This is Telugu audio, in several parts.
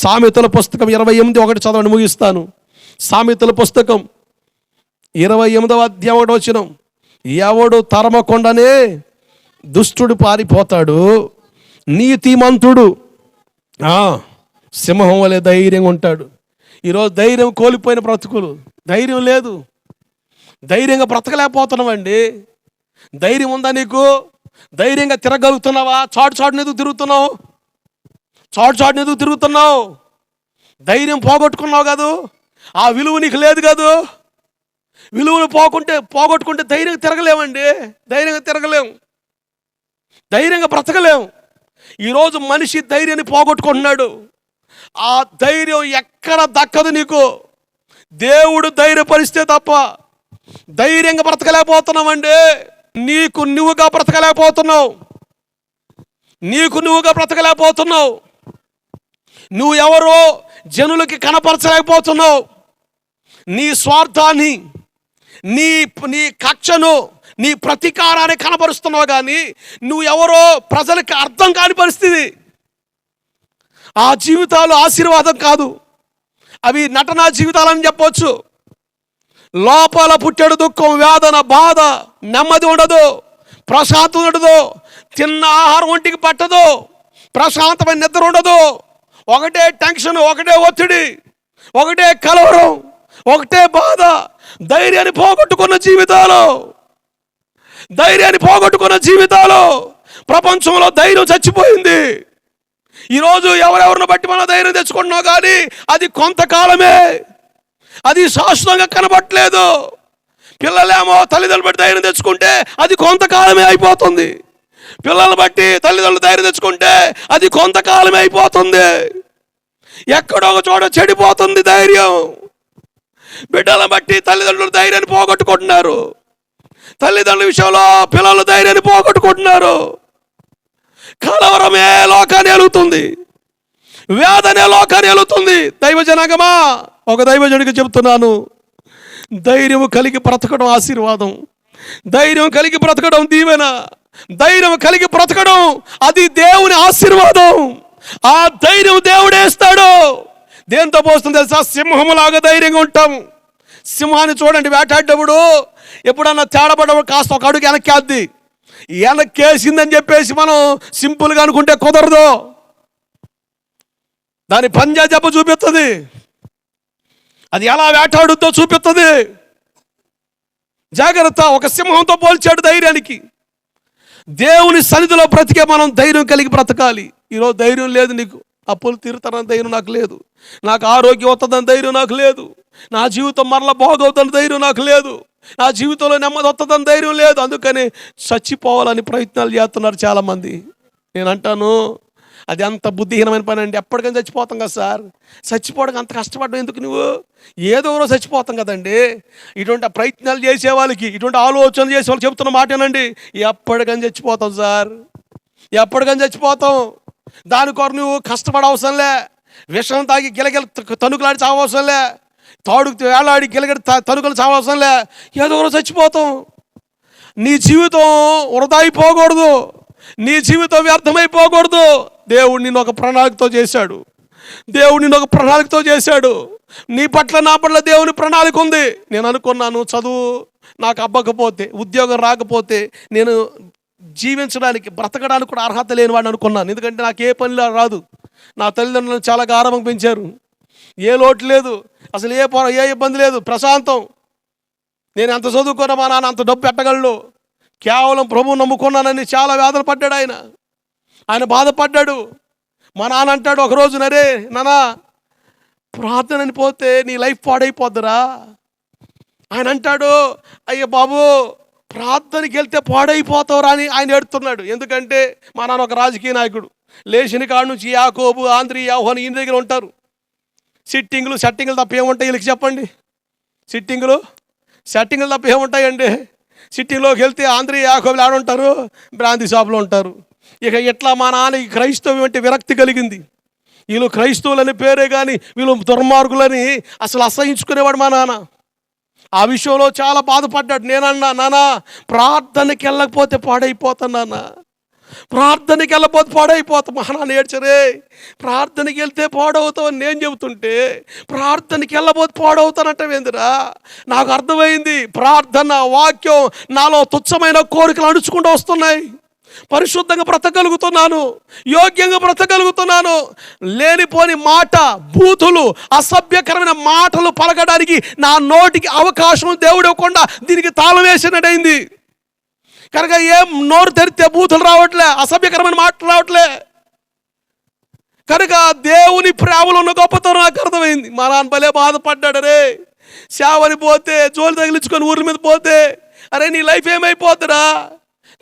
సామెతల పుస్తకం ఇరవై ఎనిమిది ఒకటి చదవండి ముగిస్తాను. సామెతల పుస్తకం ఇరవై ఎనిమిదవ అధ్యాయం ఒకటి వచ్చిన. ఎవడు తరమకుండానే దుష్టుడు పారిపోతాడు నీతిమంతుడు సింహం వలె ధైర్యంగా ఉంటాడు. ఈరోజు ధైర్యం కోల్పోయిన బ్రతుకులు. ధైర్యం లేదు. ధైర్యంగా బ్రతకలేకపోతున్నామండి ధైర్యం ఉందా నీకు? ధైర్యంగా తిరగలుగుతున్నావా? చాటు చాటు ఎందుకు తిరుగుతున్నావు? చాటు చాటుని ఎందుకు తిరుగుతున్నావు? ధైర్యం పోగొట్టుకున్నావు కాదు. ఆ విలువ నీకు లేదు కాదు. విలువలు పోకుంటే పోగొట్టుకుంటే ధైర్యంగా తిరగలేమండి. ధైర్యంగా తిరగలేం. ధైర్యంగా బ్రతకలేం. ఈరోజు మనిషి ధైర్యాన్ని పోగొట్టుకుంటున్నాడు. ఆ ధైర్యం ఎక్కడ దక్కదు నీకు. దేవుడు ధైర్యపరిస్తే తప్ప ధైర్యంగా బ్రతకలేకపోతున్నామండి నీకు నువ్వుగా బ్రతకలేకపోతున్నావు. నీకు నువ్వుగా బ్రతకలేకపోతున్నావు. నువ్వు ఎవరో జనులకి కనపరచలేకపోతున్నావు. నీ స్వార్థాన్ని నీ నీ కక్షను నీ ప్రతీకారాన్ని కనపరుస్తున్నావు కానీ నువ్వు ఎవరో ప్రజలకి అర్థం కాని పరిస్థితి. ఆ జీవితాలు ఆశీర్వాదం కాదు. అవి నటనా జీవితాలని చెప్పవచ్చు లోపల పుట్టెడు దుఃఖం వేదన బాధ నెమ్మది ఉండదు. ప్రశాంతం ఉండదు. తిన్న ఆహారం ఒంటికి పట్టదు. ప్రశాంతమైన నిద్ర ఉండదు. ఒకటే టెన్షన్ ఒకటే ఒత్తిడి ఒకటే కలవరం ఒకటే బాధ. ధైర్యాన్ని పోగొట్టుకున్న జీవితాలు ధైర్యాన్ని పోగొట్టుకున్న జీవితాలు ప్రపంచంలో ధైర్యం చచ్చిపోయింది. ఈరోజు ఎవరెవరిని బట్టి మనం ధైర్యం తెచ్చుకుంటున్నాం కానీ అది కొంతకాలమే. అది శాశ్వతంగా కనబట్టలేదు పిల్లలేమో తల్లిదండ్రులు బట్టి ధైర్యం తెచ్చుకుంటే అది కొంతకాలమే అయిపోతుంది. పిల్లలు బట్టి తల్లిదండ్రులు ధైర్యం తెచ్చుకుంటే అది కొంతకాలం అయిపోతుంది. ఎక్కడో ఒక చోట చెడిపోతుంది ధైర్యం. బిడ్డలను బట్టి తల్లిదండ్రులు ధైర్యాన్ని పోగొట్టుకుంటున్నారు. తల్లిదండ్రుల విషయంలో పిల్లలు ధైర్యాన్ని పోగొట్టుకుంటున్నారు. కలవరమే లోకాన్ని ఎలుగుతుంది వేదనే లోకాన్ని ఎలుగుతుంది దైవ జనాగమా ఒక దైవజనుడికి చెబుతున్నాను ధైర్యం కలిగి బ్రతకడం ఆశీర్వాదం. ధైర్యం కలిగి బ్రతకడం దీవెన. ధైర్యం కలిగి బ్రతకడం అది దేవుని ఆశీర్వాదం. ఆ ధైర్యం దేవుడేస్తాడు దేంతో పోస్తుంది తెలుసా? సింహములాగా ధైర్యంగా ఉంటాం సింహాన్ని చూడండి వేటాడేటప్పుడు ఎప్పుడన్నా తేడపడ్డప్పుడు కాస్త ఒక అడుగు వెనక్కేద్ది. వెనక్కేసిందని చెప్పేసి మనం సింపుల్గా అనుకుంటే కుదరదు. దాని పంజా జబ్బ చూపిస్తుంది. అది ఎలా వేటాడుతో చూపిస్తుంది. జాగ్రత్త ఒక సింహంతో పోల్చాడు ధైర్యానికి. దేవుని సన్నిధిలో బ్రతికే మనం ధైర్యం కలిగి బ్రతకాలి. ఈరోజు ధైర్యం లేదు నీకు. అప్పులు తీరుతానని ధైర్యం నాకు లేదు. నాకు ఆరోగ్యం వస్తుందని ధైర్యం నాకు లేదు. నా జీవితం మరల బాగవుతుందని ధైర్యం నాకు లేదు. నా జీవితంలో నెమ్మది వస్తుందని ధైర్యం లేదు. అందుకని చచ్చిపోవాలని ప్రయత్నాలు చేస్తున్నారు చాలామంది. నేను అంటాను అది అంత బుద్ధిహీనమైన పని అండి. ఎప్పటికైనా చచ్చిపోతాం కదా సార్. చచ్చిపోవడం అంత కష్టపడడం ఎందుకు నువ్వు? ఏదో రోజు చచ్చిపోతాం కదండి. ఇటువంటి ప్రయత్నాలు చేసే వాళ్ళకి ఇటువంటి ఆలోచనలు చేసే వాళ్ళు చెబుతున్న మాటేనండి. ఎప్పటికైనా చచ్చిపోతాం సార్. ఎప్పటికైనా చచ్చిపోతాం. దాని కొరకు నువ్వు కష్టపడ అవసరంలే విషం తాగి గిలగిల తణుకులాడి చావవసరంలే తాడు వేలాడి గిలగడి తణుకులు చావవసరంలే ఏదో రోజు చచ్చిపోతాం. నీ జీవితం వృధా అయిపోకూడదు. నీ జీవితం వ్యర్థమైపోకూడదు దేవుడు నిన్ను ఒక ప్రణాళికతో చేశాడు. దేవుడు నిన్ను ఒక ప్రణాళికతో చేశాడు. నీ పట్ల నా పట్ల దేవుని ప్రణాళిక ఉంది. నేను అనుకున్నాను చదువు నాకు అబ్బకపోతే ఉద్యోగం రాకపోతే నేను జీవించడానికి బ్రతకడానికి కూడా అర్హత లేనివాడిని అనుకున్నాను. ఎందుకంటే నాకు ఏ పనిలో రాదు. నా తల్లిదండ్రులను చాలా గారవం పెంచారు. ఏ లోటు లేదు. అసలు ఏ పొర ఏ ఇబ్బంది లేదు. ప్రశాంతం. నేను ఎంత చదువుకున్నా మా నాన్న అంత డబ్బు పెట్టగలను. కేవలం ప్రభువు నమ్ముకున్నానని చాలా వేదన పడ్డాడు ఆయన. ఆయన బాధపడ్డాడు. మా నాన్న అంటాడు ఒకరోజు నరే నానా ప్రార్థనని పోతే నీ లైఫ్ పాడైపోద్దురా. ఆయన అంటాడు అయ్యో బాబు ప్రార్థనకి వెళ్తే పాడైపోతావురా అని ఆయన ఏడుతున్నాడు. ఎందుకంటే మా నాన్న ఒక రాజకీయ నాయకుడు. లేచిన కాడ నుంచి యాకోబు ఆంధ్రీ యాహోని ఈయన దగ్గర ఉంటారు. సిట్టింగ్లు సెట్టింగ్లు తప్ప ఏముంటాయి? వీళ్ళకి చెప్పండి. సిట్టింగులు సెట్టింగ్లు తప్ప ఏముంటాయండి? సిటీలోకి వెళ్తే ఆంధ్రీ యాకోబులు ఆడుంటారు బ్రాంతి షాపులో ఉంటారు. ఇక ఇట్లా మా నాన్నకి క్రైస్తవం అంటే విరక్తి కలిగింది? వీళ్ళు క్రైస్తవులని పేరే కానీ వీళ్ళు దుర్మార్గులని అసలు అసహించుకునేవాడు మా నాన్న. ఆ విషయంలో చాలా బాధపడ్డాడు. నేనన్నా నానా ప్రార్థనకి వెళ్ళకపోతే పాడైపోతాను నాన్న. ప్రార్థనకి వెళ్ళబోతే పాడైపోతాం. మహనా నేర్చరే ప్రార్థనకి వెళ్తే పాడవుతావని నేను చెబుతుంటే ప్రార్థనకి వెళ్ళబోతే పాడవుతానంటవేందిరా నాకు అర్థమైంది ప్రార్థన వాక్యం నాలో తుచ్చమైన కోరికలు అణుచుకుంటూ వస్తున్నాయి. పరిశుద్ధంగా బ్రతకగలుగుతున్నాను యోగ్యంగా బ్రతకగలుగుతున్నాను. లేనిపోని మాట బూతులు అసభ్యకరమైన మాటలు పలకడానికి నా నోటికి అవకాశం దేవుడు ఇవ్వకుండా దీనికి తాళం వేసినట్టయింది. కనుక ఏం నోరు తెరితే బూతులు రావట్లే అసభ్యకరమైన మాటలు రావట్లే. కనుక దేవుని ప్రేమలో ఉన్న గొప్పతనం నాకు అర్థమైంది. మా నాన్న భలే బాధపడ్డాడు రే. సేవని పోతే జోలు తగిలించుకొని ఊరి మీద పోతే అరే నీ లైఫ్ ఏమైపోతుందా?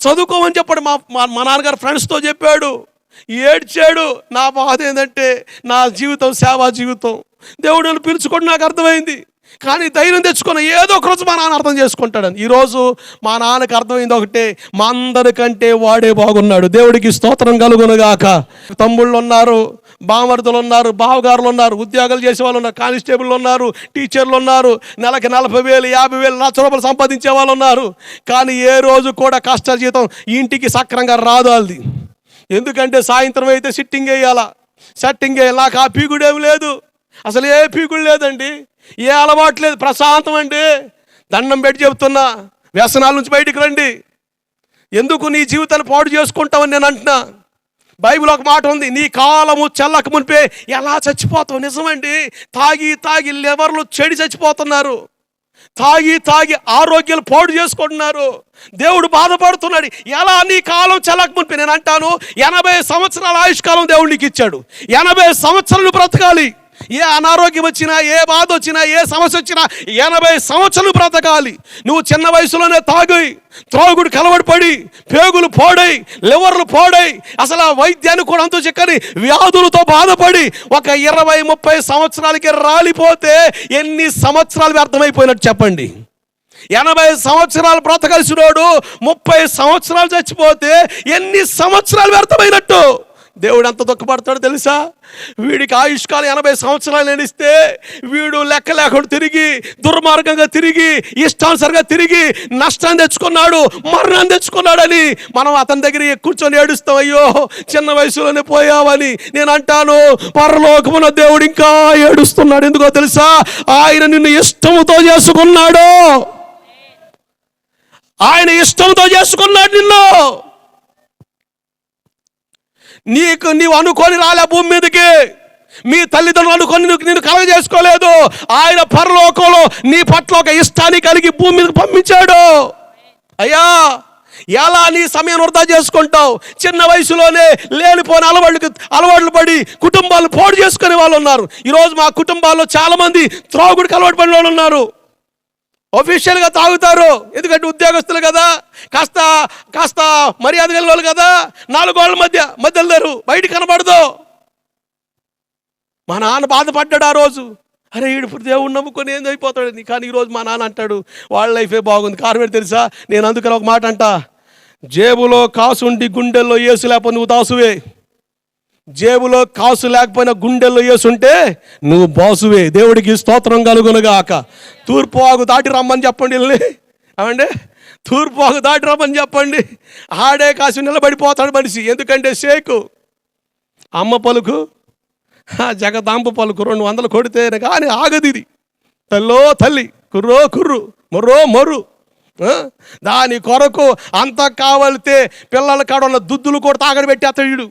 చదువుకోమని చెప్పాడు మా మా- నాన్నగారు ఫ్రెండ్స్తో చెప్పాడు. ఏడ్చాడు. నా బాధ ఏంటంటే నా జీవితం సేవా జీవితం. దేవుడు పిలుచుకోండి నాకు అర్థమైంది. కానీ ధైర్యం తెచ్చుకున్న ఏదో ఒక రోజు మా నాన్న అర్థం చేసుకుంటాడని. ఈరోజు మా నాన్నకి అర్థమైంది ఒకటే మా అందరికంటే వాడే బాగున్నాడు. దేవుడికి స్తోత్రం కలుగునుగాక. తమ్ముళ్ళు ఉన్నారు బామర్దులు ఉన్నారు బావగారులు ఉన్నారు ఉద్యోగాలు చేసే వాళ్ళు ఉన్నారు కానిస్టేబుల్ ఉన్నారు టీచర్లు ఉన్నారు నెలకి నలభై వేలు యాభై వేలు లక్ష రూపాయలు సంపాదించే వాళ్ళు ఉన్నారు కానీ ఏ రోజు కూడా కష్ట జీతం ఇంటికి సక్రంగా రాదు అది ఎందుకంటే సాయంత్రం అయితే సిట్టింగ్ వేయాలా? సెట్టింగ్ వేయాలి? నాకు ఆ పీకుడు లేదు. అసలు ఏ పీకుడు లేదండి. ఏ అలవాటు లేదు ప్రశాంతం అండి. దండం పెట్టి చెబుతున్నా వ్యసనాల నుంచి బయటికి రండి. ఎందుకు నీ జీవితాన్ని పాడు చేసుకుంటావని నేను అంటున్నా. బైబిల్ ఒక మాట ఉంది నీ కాలము చల్లక మునిపే ఎలా చచ్చిపోతావు? నిజమండి. తాగి తాగి లివర్లు చెడి చచ్చిపోతున్నారు. తాగి తాగి ఆరోగ్యాలు పాడు చేసుకుంటున్నారు. దేవుడు బాధపడుతున్నాడు ఎలా నీ కాలం చల్లక మునిపే? నేను అంటాను ఎనభై సంవత్సరాల ఆయుష్కాలం దేవుడు నీకు ఇచ్చాడు. ఎనభై సంవత్సరాలు బ్రతకాలి. ఏ అనారోగ్యం వచ్చినా ఏ బాధ వచ్చినా ఏ సమస్య వచ్చినా ఎనభై సంవత్సరాలు బ్రతకాలి. నువ్వు చిన్న వయసులోనే తాగి త్రోగుడు కలవడిపడి పేగులు పోడై లివర్లు పోడై అసలు ఆ వైద్యాన్ని కూడా అంత చిక్కని వ్యాధులతో బాధపడి ఒక ఇరవై ముప్పై సంవత్సరాలకి రాలిపోతే ఎన్ని సంవత్సరాలు వ్యర్థమైపోయినట్టు చెప్పండి. ఎనభై సంవత్సరాలు బ్రతకలిసినోడు ముప్పై సంవత్సరాలు చచ్చిపోతే ఎన్ని సంవత్సరాలు వ్యర్థమైనట్టు? దేవుడు ఎంత దుఃఖపడతాడో తెలుసా? వీడికి ఆయుష్కాలం ఎనభై సంవత్సరాలు నేనిస్తే వీడు లెక్క లేకుండా తిరిగి దుర్మార్గంగా తిరిగి ఇష్టానుసరిగా తిరిగి నష్టాన్ని తెచ్చుకున్నాడు మరణం తెచ్చుకున్నాడని మనం అతని దగ్గర కూర్చొని ఏడుస్తాం అయ్యో చిన్న వయసులోనే పోయావని నేను అంటాను. పరలోకమున దేవుడు ఇంకా ఏడుస్తున్నాడు. ఎందుకో తెలుసా? ఆయన నిన్ను ఇష్టముతో చేసుకున్నాడు. ఆయన ఇష్టంతో చేసుకున్నాడు నిన్ను. నీకు నీవు అనుకొని రాలే భూమి మీదకి. మీ తల్లిదండ్రులు అనుకొని నీకు నేను కలగ చేసుకోలేదు. ఆయన పరలోకంలో నీ పట్ల ఒక ఇష్టాన్ని కలిగి భూమి మీదకి పంపించాడు. అయ్యా ఎలా నీ సమయం వృధా చేసుకుంటావు? చిన్న వయసులోనే లేనిపోని అలవాళ్ళకి అలవాట్లు పడి కుటుంబాలు పోడు చేసుకునే వాళ్ళు ఉన్నారు. ఈరోజు మా కుటుంబాల్లో చాలామంది త్రోగుడికి అలవాటు పడిన వాళ్ళు ఉన్నారు. అఫీషియల్గా తాగుతారు. ఎందుకంటే ఉద్యోగస్తులు కదా. కాస్త కాస్త మర్యాద కలిగిన వాళ్ళు కదా. నాలుగు వాళ్ళ మధ్య మధ్యలో లేరు. బయట కనబడదు. మా నాన్న బాధపడ్డాడు ఆ రోజు. అరే ఈడు ఇప్పుడు దేవుడు నమ్ముకొని ఏం అయిపోతాడు? కానీ ఈరోజు మా నాన్న అంటాడు వాళ్ళ లైఫే బాగుంది. కారణం తెలుసా? నేను అందుకని ఒక మాట అంట. జేబులో కాసుండి గుండెల్లో ఏసు లేకపోతే నువ్వు దాసువే. జేబులో కాసు లేకపోయినా గుండెల్లో వేసుంటే నువ్వు బాసువే. దేవుడికి స్తోత్రం కలుగునుగాక. తూర్పు ఆగు దాటి రమ్మని చెప్పండి ఏమండి? తూర్పు ఆగు దాటి రమ్మని చెప్పండి. ఆడే కాసు నిలబడిపోతాడు మనిషి. ఎందుకంటే షేకు అమ్మ పలుకు జగదాంబ పలుకు రెండు వందలు కొడితే కానీ ఆగదు ఇది. తల్లో తల్లి కుర్రో కుర్రు మొర్రో మొర్రు దాని కొరకు అంత కావలితే పిల్లల కాడ ఉన్న దుద్దులు కూడా తాగడబెట్టి అతడు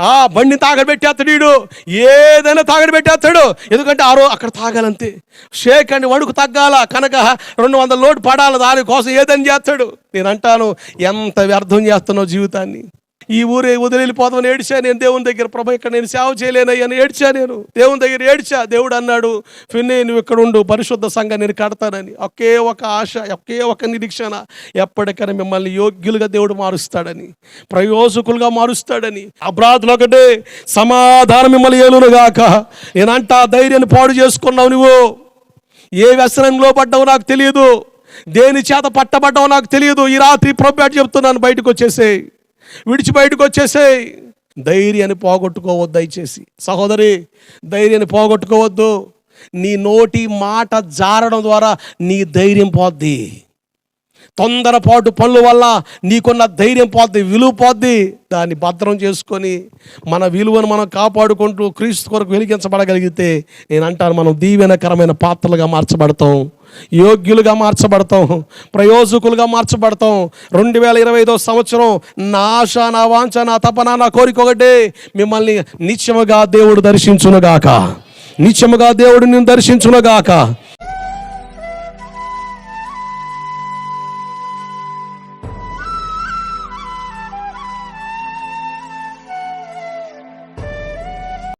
ఆ బండిని తాగడి పెట్టేస్తాడు వీడు. ఏదైనా తాగడబెట్టేస్తాడు. ఎందుకంటే ఆ రోజు అక్కడ తాగాలంతే. షేక్ అని వణుకు తగ్గాల కనుక రెండు వందల లోటు పడాలి దానికోసం ఏదని చేస్తాడు. నేను అంటాను ఎంత వ్యర్థం చేస్తున్నావు జీవితాన్ని? ఈ ఊరే వదిలి ఏడ్చా నేను దేవుని దగ్గర ప్రభ ఇక్కడ నేను సేవ చేయలేనయ్యని ఏడ్చా నేను. దేవుని దగ్గర ఏడ్చా. దేవుడు అన్నాడు ఫిన్నే నువ్వు ఇక్కడ ఉండు పరిశుద్ధ సంఘం నేను కడతానని. ఒకే ఒక ఆశ ఒకే ఒక నిరీక్షణ ఎప్పటికైనా మిమ్మల్ని యోగ్యులుగా దేవుడు మారుస్తాడని ప్రయోజకులుగా మారుస్తాడని అపరాధులు ఒకటే సమాధానం మిమ్మల్ని ఏలునుగాక. నేనంట ధైర్యాన్ని పాడు చేసుకున్నావు నువ్వు. ఏ వ్యసనంలో పడ్డావు నాకు తెలియదు. దేని చేత పట్టబడ్డావు నాకు తెలియదు. ఈ రాత్రి ప్రభు చెప్తున్నాను బయటకు వచ్చేసే విడిచి బయటకు వచ్చేసేయి. ధైర్యాన్ని పోగొట్టుకోవద్దు దయచేసి. సహోదరి ధైర్యాన్ని పోగొట్టుకోవద్దు. నీ నోటి మాట జారడం ద్వారా నీ ధైర్యం పోద్ది. తొందరపాటు పనుల వల్ల నీకున్న ధైర్యం పోద్ది విలువ పోద్ది. దాన్ని భద్రం చేసుకొని మన విలువను మనం కాపాడుకుంటూ క్రీస్తు కొరకు వెలిగించబడగలిగితే నేను అంటాను మనం దీవెనకరమైన పాత్రలుగా మార్చబడతాం యోగ్యులుగా మార్చబడతాం ప్రయోజకులుగా మార్చబడతాం. రెండు వేల ఇరవై ఐదో సంవత్సరం నా ఆశ నా వాంఛ నా తపన నా కోరిక ఒకటే. మిమ్మల్ని నిత్యముగా దేవుడు దర్శించునుగాక. నిత్యముగా దేవుడు నేను దర్శించునుగాక.